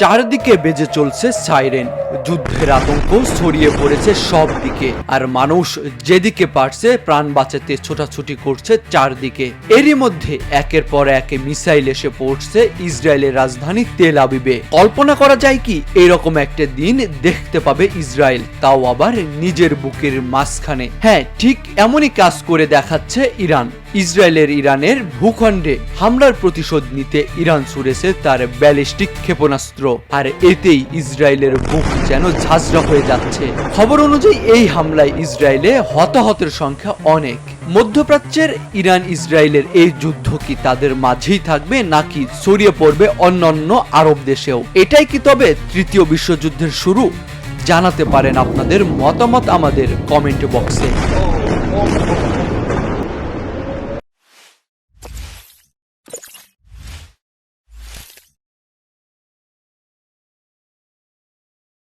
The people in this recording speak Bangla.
চারদিকে বেজে চলছে সাইরেন। যুদ্ধের আতঙ্ক ছড়িয়ে পড়েছে সব দিকে আর মানুষ যেদিকে পারছে প্রাণ বাঁচাতে ছোটাছুটি করছে চারদিকে। এরই মধ্যে একের পর এক মিসাইল এসে পড়ছে ইসরায়েলের রাজধানী তেল আবিবে। কল্পনা করা যায় কি, এরকম একটা দিন দেখতে পাবে ইসরায়েল। তাও আবার নিজের বুকের মাঝখানে। হ্যাঁ ঠিক এমনই কাজ করে দেখাচ্ছে ইরান। ইসরায়েলের ইরানের ভূখণ্ডে হামলার প্রতিশোধ নিতে ইরান ছুড়েছে তার ব্যালিস্টিক ক্ষেপণাস্ত্র। আর এতেই ইসরায়েলের বুক যেন ঝাঁঝরা হয়ে যাচ্ছে। খবর অনুযায়ী এই হামলায় ইসরায়েলে হতাহতের সংখ্যা অনেক। মধ্যপ্রাচ্যের ইরান ইসরায়েলের এই যুদ্ধ কি তাদের মাঝেই থাকবে নাকি ছড়িয়ে পড়বে অন্যান্য আরব দেশেও? এটাই কি তবে তৃতীয় বিশ্বযুদ্ধের শুরু? জানাতে পারেন আপনাদের মতামত আমাদের কমেন্ট বক্সে।